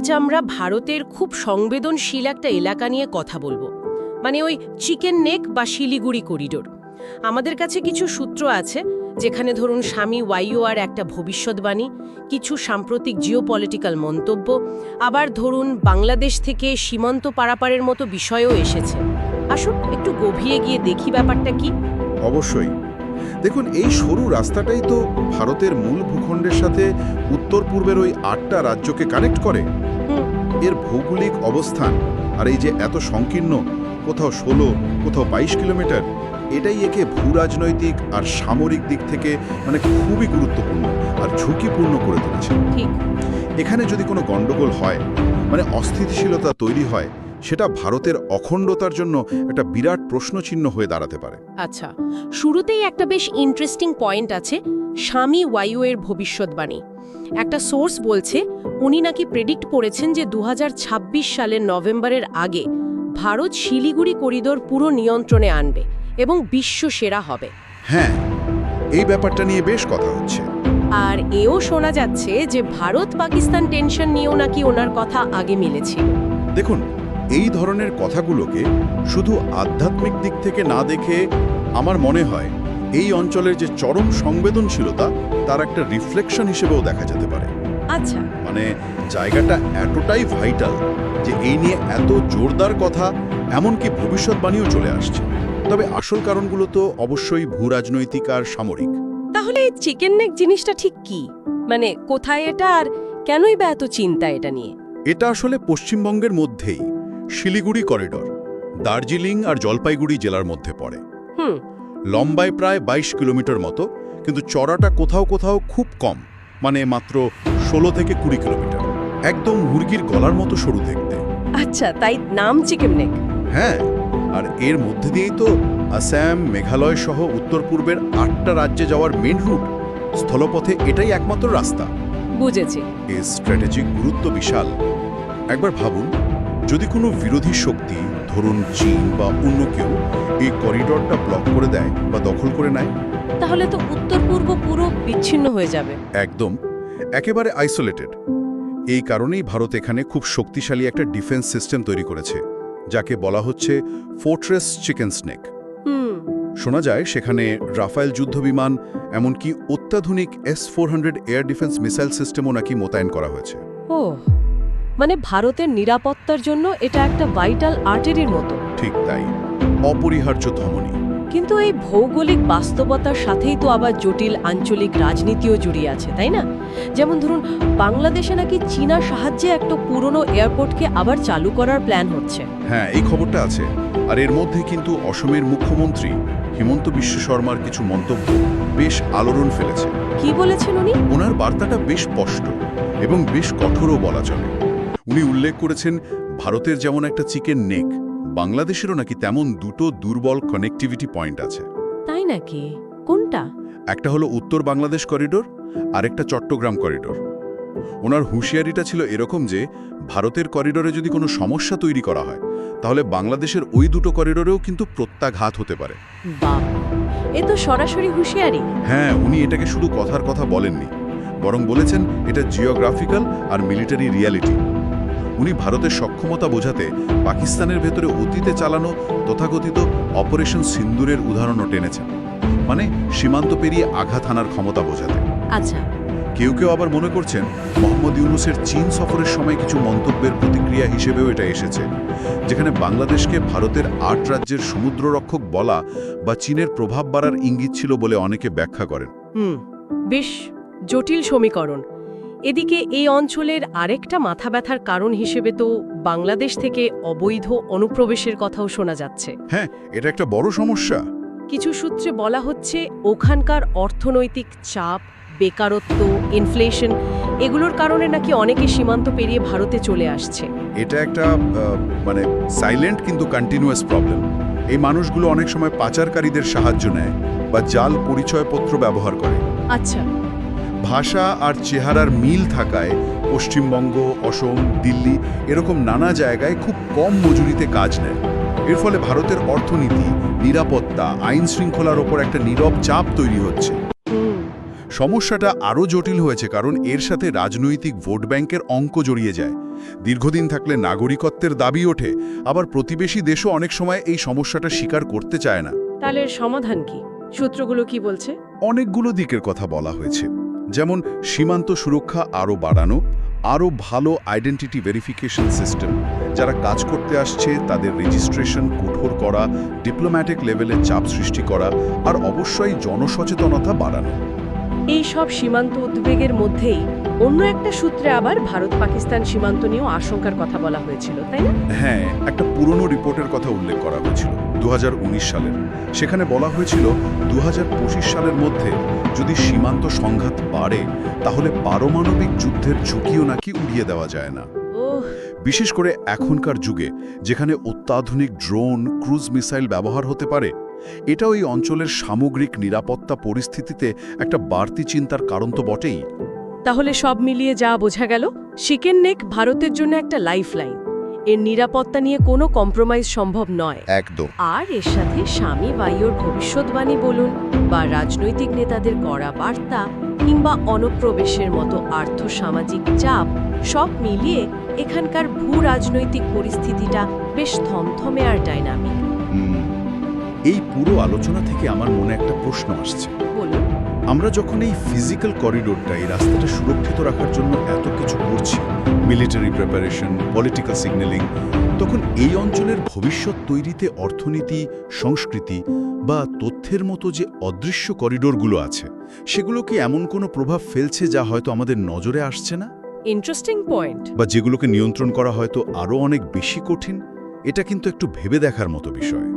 আজ আমরা ভারতের খুব সংবেদনশীল একটা এলাকা নিয়ে কথা বলব। মানে ওই চিকেন নেক বা শিলিগুড়ি করিডোর। আমাদের কাছে কিছু সূত্র আছে, যেখানে ধরুন স্বামী ওয়াইওয়ার একটা ভবিষ্যৎবাণী, কিছু সাম্প্রতিক জিওপলিটিক্যাল মন্তব্য, আবার ধরুন বাংলাদেশ থেকে সীমান্ত পারাপারের মতো বিষয়ও এসেছে। আসুন একটু গভীরে গিয়ে দেখি ব্যাপারটা কি। অবশ্যই। দেখুন, এই সরু রাস্তাটাই তো ভারতের মূল ভূখণ্ডের সাথে উত্তর পূর্বের ওই আটটা রাজ্যকে কানেক্ট করে। এর ভৌগোলিক অবস্থান। আর এই যে এত সংকীর্ণ কোথাও ষোলো কোথাও বাইশ কিলোমিটার এটাই একে ভূরাজনৈতিক আর সামরিক দিক থেকে মানে খুবই গুরুত্বপূর্ণ আর ঝুঁকিপূর্ণ করে তুলেছে। এখানে যদি কোনো গণ্ডগোল হয় মানে অস্থিতিশীলতা তৈরি হয় সেটা ভারতের অখণ্ডতার জন্য একটা বিরাট প্রশ্নচিহ্ন হয়ে দাঁড়াতে পারে। আচ্ছা শুরুতেই একটা বেশ ইন্টারেস্টিং পয়েন্ট আছে স্বামী ওয়াইওয়ের ভবিষ্যৎবাণী। একটা সোর্স বলছে উনি নাকি প্রেডিক্ট করেছেন যে দু সালের নভেম্বরের আগে ভারত শিলিগুড়ি করিডোর পুরো নিয়ন্ত্রণে আনবে এবং বিশ্ব সেরা হবে। হ্যাঁ এই ব্যাপারটা নিয়ে বেশ কথা হচ্ছে। আর এও শোনা যাচ্ছে যে ভারত পাকিস্তান টেনশন নিয়েও নাকি ওনার কথা আগে মিলেছিল দেখুন এই ধরনের কথাগুলোকে শুধু আধ্যাত্মিক দিক থেকে না দেখে আমার মনে হয় এই অঞ্চলের যে চরম সংবেদনশীলতা তার একটা রিফ্লেকশন হিসেবেও দেখা যেতে পারে। আচ্ছা। মানে জায়গাটা এতটাই ভাইটাল যে এই নিয়ে এত জোরদার কথা এমনকি ভবিষ্যৎবাণীও চলে আসছে। তবে আসল কারণগুলো তো অবশ্যই ভূরাজনৈতিক আর সামরিক। তাহলে এই চিকেন নেক জিনিসটা ঠিক কি? মানে কোথায় এটা আর কেনই বা এত চিন্তা এটা নিয়ে? এটা আসলে পশ্চিমবঙ্গের মধ্যেই শিলিগুড়ি করিডর দার্জিলিং আর জলপাইগুড়ি জেলার মধ্যে পড়ে। হুম লম্বায় প্রায় ২২ কিলোমিটার মতো কিন্তু চড়াটা কোথাও কোথাও খুব কম মানে মাত্র ষোলো থেকে কুড়ি কিলোমিটার। একদম মুরগির গলার মতো সরু দেখতে। আচ্ছা তাই নাম চিকেন নেক হ্যাঁ আর এর মধ্যে দিয়েই তো আসাম মেঘালয় সহ উত্তর পূর্বের আটটা রাজ্যে যাওয়ার মেন রুট। স্থলপথে এটাই একমাত্র রাস্তা। বুঝেছি। এর স্ট্র্যাটেজিক গুরুত্ব বিশাল। একবার ভাবুন যদি কোনো বিরোধী শক্তি ধরুন চীন বা অন্য কেউ এই করিডরটা ব্লক করে দেয় বা দখল করে নেয়? তাহলে তো উত্তর পূর্ব পুরো বিচ্ছিন্ন হয়ে যাবে। একদম। একেবারে আইসোলেটেড এই কারণেই ভারত এখানে খুব শক্তিশালী একটা ডিফেন্স সিস্টেম তৈরি করেছে যাকে বলা হচ্ছে ফোর্ট্রেস চিকেন স্নেক শোনা যায় সেখানে রাফায়েল যুদ্ধবিমান এমনকি অত্যাধুনিক S four hundred air defence missile সিস্টেমও নাকি মোতায়েন করা হয়েছে। ও মানে ভারতের নিরাপত্তার জন্য এটা একটা ভাইটাল আর্টারির মতো। ঠিক তাই। অপরিহার্য ধমনী। কিন্তু এই ভৌগোলিক বাস্তবতার সাথেই তো আবার জটিল আঞ্চলিক রাজনীতিও জড়িয়ে আছে তাই না? যেমন ধরুন বাংলাদেশে নাকি চীনা সাহায্যে একটা পুরনো এয়ারপোর্টকে আবার চালু করার প্ল্যান হচ্ছে। হ্যাঁ এই খবরটা আছে। আর এর মধ্যে কিন্তু অসমের মুখ্যমন্ত্রী হিমন্ত বিশ্ব শর্মার কিছু মন্তব্য বেশ আলোড়ন ফেলেছে। কি বলেছেন উনি? ওনার বার্তাটা বেশ স্পষ্ট এবং বেশ কঠোরও বলা চলে। উনি উল্লেখ করেছেন ভারতের যেমন একটা চিকেন নেক বাংলাদেশেরও নাকি তেমন দুটো দুর্বল কানেক্টিভিটি পয়েন্ট আছে। তাই নাকি? কোনটা? একটা হলো উত্তর বাংলাদেশ করিডোর আরেকটা চট্টগ্রাম করিডোর ওনার হুঁশিয়ারিটা ছিল এরকম যে ভারতের করিডোরে যদি কোনো সমস্যা তৈরি করা হয় তাহলে বাংলাদেশের ওই দুটো করিডোরেও কিন্তু প্রত্যাঘাত হতে পারে। এ তো সরাসরি হুঁশিয়ারি। হ্যাঁ উনি এটাকে শুধু কথার কথা বলেননি বরং বলেছেন এটা জিওগ্রাফিক্যাল আর মিলিটারি রিয়ালিটি উনি ভারতের সক্ষমতা বোঝাতে পাকিস্তানের ভেতরে অতীতে চালানো তথাকথিত অপারেশন সিন্দুরের উদাহরণও টেনেছেন। মানে সীমান্ত পেরিয়ে আঘাত হানার ক্ষমতা বোঝাতে। আচ্ছা। কেউ কেউ আবার মনে করছেন মোহাম্মদ ইউনুসের চীন সফরের সময় কিছু মন্তব্যের প্রতিক্রিয়া হিসেবেও এটা এসেছে যেখানে বাংলাদেশকে ভারতের আট রাজ্যের সমুদ্ররক্ষক বলা বা চীনের প্রভাব বাড়ার ইঙ্গিত ছিল বলে অনেকে ব্যাখ্যা করেন। হুম বেশ জটিল সমীকরণ। এদিকে এই অঞ্চলের আরেকটা মাথা ব্যথার কারণ হিসেবে তো বাংলাদেশ থেকে অবৈধ অনুপ্রবেশের কথাও শোনা যাচ্ছে। হ্যাঁ এটা একটা বড় সমস্যা। কিছু সূত্রে বলা হচ্ছে ওখানকার অর্থনৈতিক চাপ বেকারত্ব ইনফ্লেশন এগুলোর কারণে নাকি অনেকে সীমান্ত পেরিয়ে ভারতে চলে আসছে। এটা একটা মানে সাইলেন্ট কিন্তু কন্টিনিউয়াস প্রবলেম এই মানুষগুলো অনেক সময় পাচারকারীদের সাহায্য নেয় বা জাল পরিচয়পত্র ব্যবহার করে। আচ্ছা। ভাষা আর চেহারার মিল থাকায় পশ্চিমবঙ্গ অসম দিল্লি এরকম নানা জায়গায় খুব কম মজুরিতে কাজ নেয়। এর ফলে ভারতের অর্থনীতি নিরাপত্তা আইন শৃঙ্খলার ওপর একটা নীরব চাপ তৈরি হচ্ছে। সমস্যাটা আরও জটিল হয়েছে কারণ এর সাথে রাজনৈতিক ভোট ব্যাংকের অঙ্ক জড়িয়ে যায়। দীর্ঘদিন থাকলে নাগরিকত্বের দাবি ওঠে আবার প্রতিবেশী দেশও অনেক সময় এই সমস্যাটা স্বীকার করতে চায় না। তাহলে সমাধান কি? সূত্রগুলো কি বলছে? অনেকগুলো দিকের কথা বলা হয়েছে। যেমন সীমান্ত সুরক্ষা আরও বাড়ানো, আরও ভালো আইডেন্টিটি ভেরিফিকেশন সিস্টেম যারা কাজ করতে আসছে তাদের রেজিস্ট্রেশন কঠোর করা ডিপ্লোম্যাটিক লেভেলে চাপ সৃষ্টি করা, আর অবশ্যই জনসচেতনতা বাড়ানো। এই সব সীমান্ত উদ্বেগের মধ্যেই অন্য একটা সূত্রে আবার ভারত পাকিস্তান সীমান্ত নিয়েও আশঙ্কার কথা বলা হয়েছিল তাই না? হ্যাঁ একটা পুরনো রিপোর্টের কথা উল্লেখ করা হয়েছিল দু সালের। সেখানে বলা হয়েছিল দুহাজার পঁচিশ সালের মধ্যে যদি সীমান্ত সংঘাত বাড়ে তাহলে পারমাণবিক যুদ্ধের ঝুঁকিও নাকি উড়িয়ে দেওয়া যায় না। বিশেষ করে এখনকার যুগে যেখানে অত্যাধুনিক ড্রোন ক্রুজ মিসাইল ব্যবহার হতে পারে এটাও এই অঞ্চলের সামগ্রিক নিরাপত্তা পরিস্থিতিতে একটা বাড়তি চিন্তার কারণ তো বটেই। তাহলে সব মিলিয়ে যা বোঝা গেল চিকেন নেক ভারতের জন্য একটা লাইফলাইন। এর নিরাপত্তা নিয়ে কোনো কম্প্রোমাইজ সম্ভব নয়। একদম। আর এর সাথে স্বামী বায়ুর ভবিষ্যৎবাণী বলুন বা রাজনৈতিক নেতাদের কড়া বার্তা কিংবা অনুপ্রবেশের মতো আর্থসামাজিক চাপ সব মিলিয়ে এখানকার ভূ রাজনৈতিক পরিস্থিতিটা বেশ থমথমে আর ডাইনামিক। এই পুরো আলোচনা থেকে আমার মনে একটা প্রশ্ন আসছে। আমরা যখন এই ফিজিক্যাল করিডোরটা এই রাস্তাটা সুরক্ষিত রাখার জন্য এত কিছু করছি মিলিটারি প্রিপারেশন পলিটিক্যাল সিগন্যালিং তখন এই অঞ্চলের ভবিষ্যৎ তৈরিতে অর্থনীতি সংস্কৃতি বা তথ্যের মতো যে অদৃশ্য করিডোরগুলো আছে সেগুলো কি এমন কোনো প্রভাব ফেলছে যা হয়তো আমাদের নজরে আসছে না? ইন্টারেস্টিং পয়েন্ট বা যেগুলোকে নিয়ন্ত্রণ করা হয়তো আরও অনেক বেশি কঠিন? এটা কিন্তু একটু ভেবে দেখার মতো বিষয়।